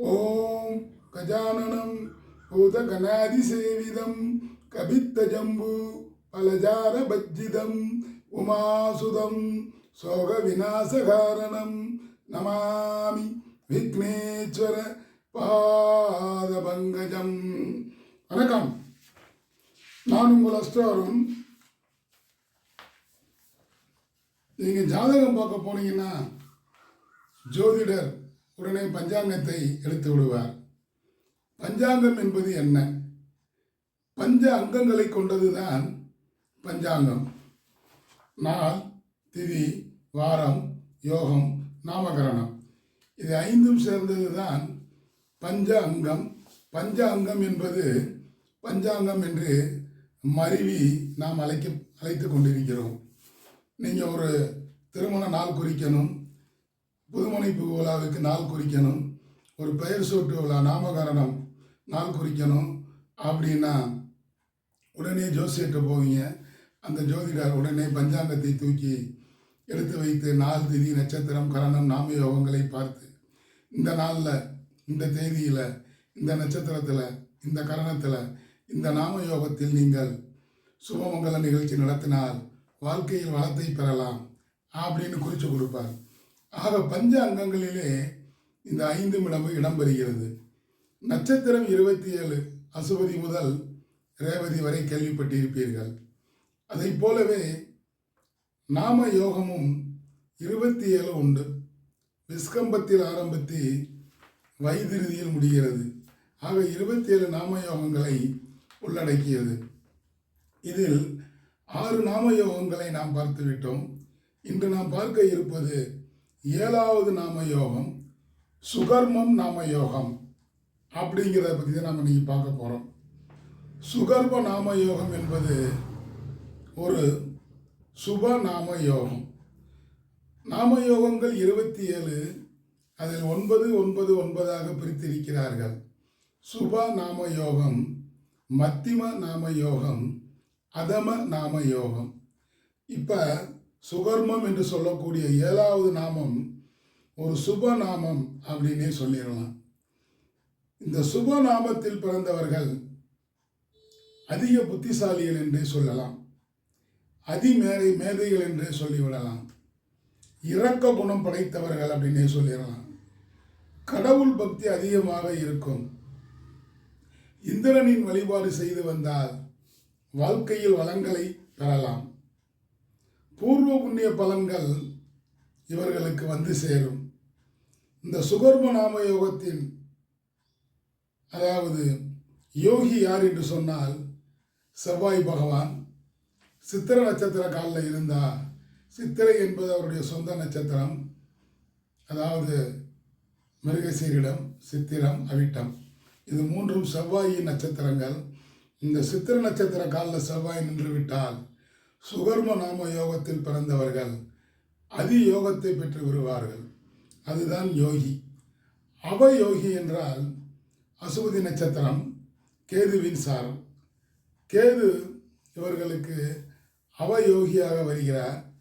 ஓம் கஜானனம் பூதகணாதிசேவிதம் கபித்தஜம்பு பலஜார பஜ்ஜிதம் உமாசுதம் சோக விநாசகாரணம் நமாமி விக்னேஸ்வர பாத பங்கஜம் வணக்கம். நான் உங்கள் அஸ்ட்ராரும் நீங்கள் ஜாதகம் பார்க்க போனீங்கன்னா ஜோதிடர் உடனே பஞ்சாங்கத்தை எடுத்து விடுவார். பஞ்சாங்கம் என்பது என்ன? பஞ்ச அங்கங்களை கொண்டதுதான் பஞ்சாங்கம். நாள் திதி வாரம் யோகம் நாமகரணம். இது ஐந்தும் சேர்ந்தது தான் பஞ்ச அங்கம். பஞ்ச அங்கம் என்பது பஞ்சாங்கம் என்று மருவி நாம் அழைக்க அழைத்து கொண்டிருக்கிறோம். நீங்கள் ஒரு திருமண நாள் குறிக்கணும். புதுமனைப்பு விழாவுக்கு நாள் குறிக்கணும். ஒரு பெயர் சூட்டு விழா நாமகரணம் நாள் குறிக்கணும் அப்படின்னா உடனே ஜோசியர்கிட்ட போவீங்க. அந்த ஜோதிடர் உடனே பஞ்சாங்கத்தை தூக்கி எடுத்து வைத்து நாள் திதி நட்சத்திரம் கரணம் நாம யோகங்களை பார்த்து இந்த நாளில் இந்த தேதியில் இந்த நட்சத்திரத்தில் இந்த கரணத்தில் இந்த நாம யோகத்தில் நீங்கள் சுபமங்கல நிகழ்ச்சி நடத்தினால் வாழ்க்கையில் வளத்தை பெறலாம் அப்படின்னு குறித்து கொடுப்பார். ஆக பஞ்ச அங்கங்களிலே இந்த ஐந்து இடம்பு இடம்பெறுகிறது. நட்சத்திரம் இருபத்தி ஏழு அசுபதி முதல் ரேவதி வரை கேள்விப்பட்டிருப்பீர்கள். அதைப் போலவே நாம யோகமும் இருபத்தி ஏழு உண்டு. விஸ்கம்பத்தில் ஆரம்பித்து வைதிருதியில் முடிகிறது. ஆக இருபத்தி ஏழு நாம யோகங்களை உள்ளடக்கியது. இதில் ஆறு நாம யோகங்களை நாம் பார்த்துவிட்டோம். இன்று நாம் பார்க்க இருப்பது ஏழாவது நாம யோகம் சுகர்மம் நாம யோகம் அப்படிங்கிறத பற்றி தான் நம்ம இன்றைக்கி பார்க்க போகிறோம் சுகர்ம நாம யோகம் என்பது ஒரு சுப நாம யோகம். நாம யோகங்கள் இருபத்தி ஏழு அதில் ஒன்பது ஒன்பது ஒன்பதாக பிரித்திருக்கிறார்கள். சுப நாம யோகம் மத்திம நாம யோகம் அதம நாம யோகம். இப்போ சுகர்மம் என்று சொல்லக்கூடிய ஏழாவது நாமம் ஒரு சுப நாமம் அப்படின்னே சொல்லிடலாம். இந்த சுப நாமத்தில் பிறந்தவர்கள் அதிக புத்திசாலிகள் என்றே சொல்லலாம். அதிமேதை மேதைகள் என்றே சொல்லிவிடலாம். இரக்க குணம் படைத்தவர்கள் அப்படின்னே சொல்லிடலாம். கடவுள் பக்தி அதிகமாக இருக்கும். இந்திரனின் வழிபாடு செய்து வந்தால் வாழ்க்கையில் வளங்களை பெறலாம். பூர்வ புண்ணிய பலன்கள் இவர்களுக்கு வந்து சேரும். இந்த சுகர்ம நாம யோகத்தின் அதாவது யோகி யார் என்று சொன்னால் செவ்வாய் பகவான். சித்திர நட்சத்திர காலில் இருந்தால் சித்திரை என்பது அவருடைய சொந்த நட்சத்திரம். அதாவது மிருகசீரிடம் சித்திரம் அவிட்டம். இது மூன்றும் செவ்வாயின் நட்சத்திரங்கள். இந்த சித்திர நட்சத்திர காலில் செவ்வாய் நின்று விட்டால் சுகர்ம நாம யோகத்தில் பிறந்தவர்கள் அதி யோகத்தை பெற்று வருவார்கள் அதுதான் யோகி. அவயோகி என்றால் அசுபதி நட்சத்திரம் கேதுவின் சாரம். கேது இவர்களுக்கு அவயோகியாக வருகிறார்.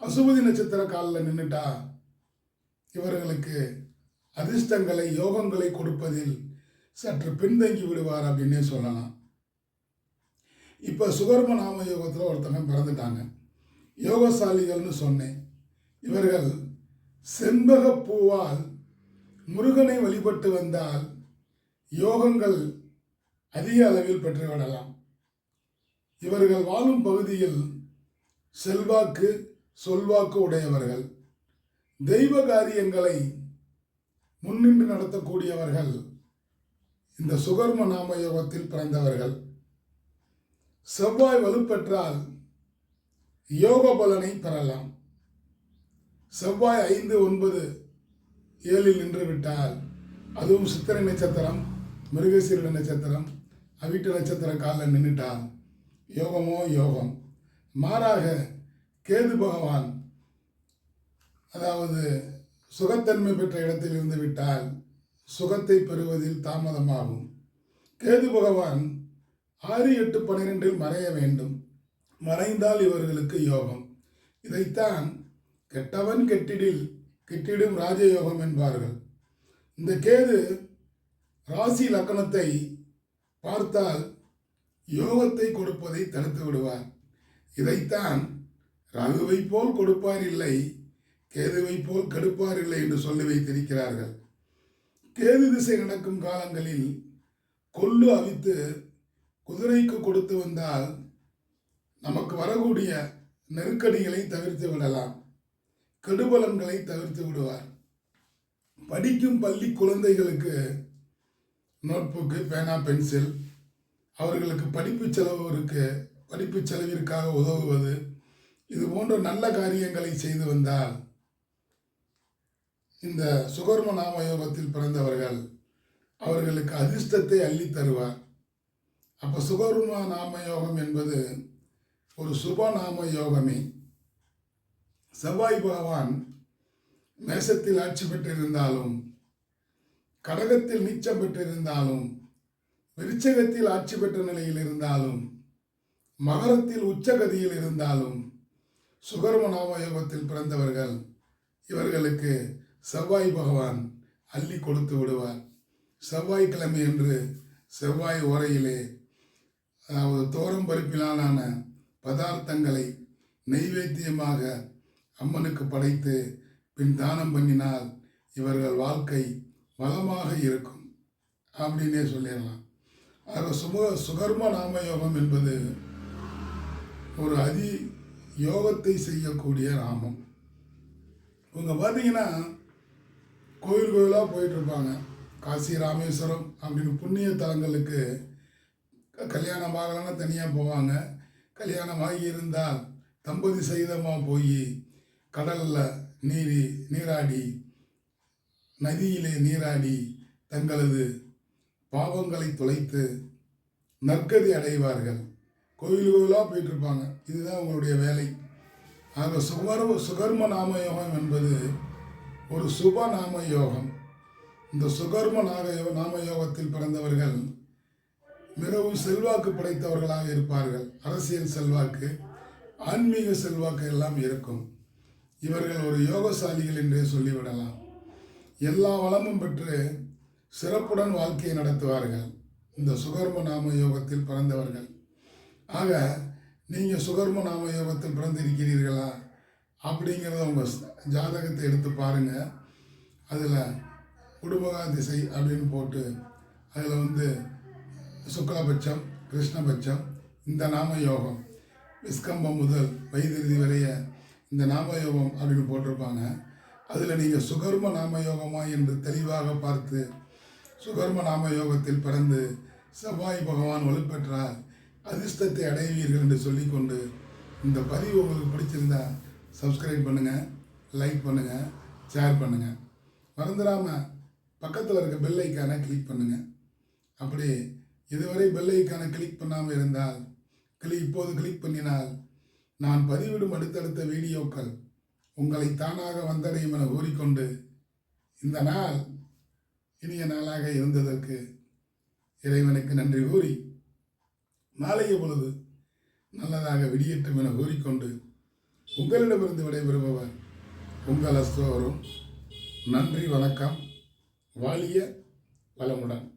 அசுபதி நட்சத்திர காலில் நின்றுட்டா இவர்களுக்கு அதிர்ஷ்டங்களை யோகங்களை கொடுப்பதில் சற்று பின்தங்கி விடுவார் அப்படின்னே சொல்லலாம். இப்போ சுகர்ம நாம யோகத்தில் ஒருத்தவங்க பிறந்துட்டாங்க. யோகசாலிகள்னு சொன்னேன். இவர்கள் செண்பக பூவால் முருகனை வழிபட்டு வந்தால் யோகங்கள் அதிக அளவில் பெற்றுவிடலாம். இவர்கள் வாழும் பகுதியில் செல்வாக்கு சொல்வாக்கு உடையவர்கள். தெய்வ காரியங்களை முன்னின்று நடத்தக்கூடியவர்கள் இந்த சுகர்ம நாம யோகத்தில் பிறந்தவர்கள். செவ்வாய் வலுப்பெற்றால் யோக பலனை பெறலாம். செவ்வாய் ஐந்து ஒன்பது ஏழில் நின்று விட்டால் அதுவும் சித்திரை நட்சத்திரம் மிருகசீரட நட்சத்திரம் அவிட்ட நட்சத்திர காலில் நின்றுட்டால் யோகமோ யோகம். மாறாக கேது பகவான் அதாவது சுகத்தன்மை பெற்ற இடத்தில் இருந்து விட்டால் சுகத்தை பெறுவதில் தாமதமாகும். கேது பகவான் ஆறு எட்டு பன்னிரெண்டில் மறைய வேண்டும். மறைந்தால் இவர்களுக்கு யோகம். இதைத்தான் கெட்டவன் கெட்டிடில் கெட்டிடும் ராஜயோகம் என்பார்கள். இந்த கேது ராசி லக்கணத்தை பார்த்தால் யோகத்தை கொடுப்பதை தடுத்து விடுவார். இதைத்தான் ரகுவை போல் கொடுப்பார் இல்லை கேதுவை போல் கெடுப்பார் இல்லை என்று சொல்லி வைத்திருக்கிறார்கள். கேது திசை நடக்கும் காலங்களில் கொள்ளு அவித்து குதிரைக்கு கொடுத்து வந்தால் நமக்கு வரக்கூடிய நெருக்கடிகளை தவிர்த்து விடலாம். கெடுபலன்களை தவிர்த்து விடுவார். படிக்கும் பள்ளி குழந்தைகளுக்கு நோட்புக்கு பேனா பென்சில் அவர்களுக்கு படிப்பு செலவு இருக்கு படிப்பு செலவிற்காக உதவுவது இது போன்ற நல்ல காரியங்களை செய்து வந்தால் இந்த சுகர்ம நாம யோகத்தில் பிறந்தவர்கள் அவர்களுக்கு அதிர்ஷ்டத்தை அள்ளி தருவார். அப்போ சுகருமா நாம யோகம் என்பது ஒரு சுபநாம யோகமே. செவ்வாய் பகவான் மேசத்தில் ஆட்சி பெற்றிருந்தாலும் கடகத்தில் நீச்சம் பெற்றிருந்தாலும் விருச்சகத்தில் ஆட்சி பெற்ற நிலையில் இருந்தாலும் மகரத்தில் உச்சகதியில் இருந்தாலும் சுகர்ம நாம யோகத்தில் பிறந்தவர்கள் இவர்களுக்கு செவ்வாய் பகவான் அள்ளி கொடுத்து விடுவார். செவ்வாய்க்கிழமை என்று செவ்வாய் உரையிலே அதாவது தோரம் பருப்பினாலான பதார்த்தங்களை நெய்வேத்தியமாக அம்மனுக்கு படைத்து பின் தானம் பண்ணினால் இவர்கள் வாழ்க்கை வளமாக இருக்கும். அப்படின்னே சொல்லிடலாம். ஆக சும சுகர்ம நாம யோகம் என்பது ஒரு அதி யோகத்தை செய்யக்கூடிய நாமம். இவங்க பார்த்தீங்கன்னா கோயில் கோயிலாக போயிட்டுருப்பாங்க காசி ராமேஸ்வரம் அப்படின்னு புண்ணிய தலங்களுக்கு கல்யாணம் ஆகலைன்னா தனியாக போவாங்க. கல்யாணம் ஆகி இருந்தால் தம்பதி சகிதமாக போய் கடலில் நீரி நீராடி நதியிலே நீராடி தங்களது பாவங்களை தொலைத்து நற்கதி அடைவார்கள். கோயில் கோயிலாக போயிட்டுருப்பாங்க. இதுதான் உங்களுடைய வேலை. ஆக சுகர்வ சுகர்ம நாம யோகம் என்பது ஒரு சுப நாம யோகம். இந்த சுகர்ம நாக நாம யோகத்தில் பிறந்தவர்கள் மிகவும் செல்வாக்கு படைத்தவர்களாக இருப்பார்கள். அரசியல் செல்வாக்கு ஆன்மீக செல்வாக்கு எல்லாம் இருக்கும். இவர்கள் ஒரு யோகசாலிகள் என்றே சொல்லிவிடலாம். எல்லா வளமும் பெற்று சிறப்புடன் வாழ்க்கையை நடத்துவார்கள். இந்த சுகர்ம நாம யோகத்தில் பிறந்தவர்கள். ஆக நீங்கள் சுகர்ம நாம யோகத்தில் பிறந்திருக்கிறீர்களா? அப்படிங்கிறத உங்கள் ஜாதகத்தை எடுத்து பாருங்கள் அதில் குடும்பகா திசை அப்படின்னு போட்டு அதில் வந்து சுக்லபட்சம் கிருஷ்ணபட்சம் இந்த நாம யோகம் விஸ்கம்பம் முதல் வைத்திருதி வரைய இந்த நாம யோகம் அப்படின்னு போட்டிருப்பாங்க. அதில் நீங்கள் சுகர்ம நாம யோகமா என்று தெளிவாக பார்த்து சுகர்ம நாம யோகத்தில் பிறந்து செவ்வாய் பகவான் வலுப்பெற்றால் அதிர்ஷ்டத்தை அடைவீர்கள் என்று சொல்லிக்கொண்டு இந்த பதிவு உங்களுக்கு பிடிச்சிருந்தா சப்ஸ்கிரைப் பண்ணுங்கள் லைக் பண்ணுங்கள் ஷேர் பண்ணுங்கள் மறந்துடாமல் பக்கத்தில் இருக்க பெல் ஐக்கானை கிளிக் பண்ணுங்கள் அப்படி இதுவரை பெல் ஐக்கான கிளிக் பண்ணாமல் இருந்தால் கிளி இப்போது கிளிக் பண்ணினால் நான் பதிவிடும் அடுத்தடுத்த வீடியோக்கள் உங்களை தானாக வந்தடையும் என கூறிக்கொண்டு இந்த நாள் இனிய நாளாக இருந்ததற்கு இறைவனுக்கு நன்றி கூறி நாளைய பொழுது நல்லதாக விடியட்டும் என கூறிக்கொண்டு உங்களிடமிருந்து விடைபெறுபவர் உங்கள் அஸ்தோரும் நன்றி வணக்கம் வாழிய வளமுடன்.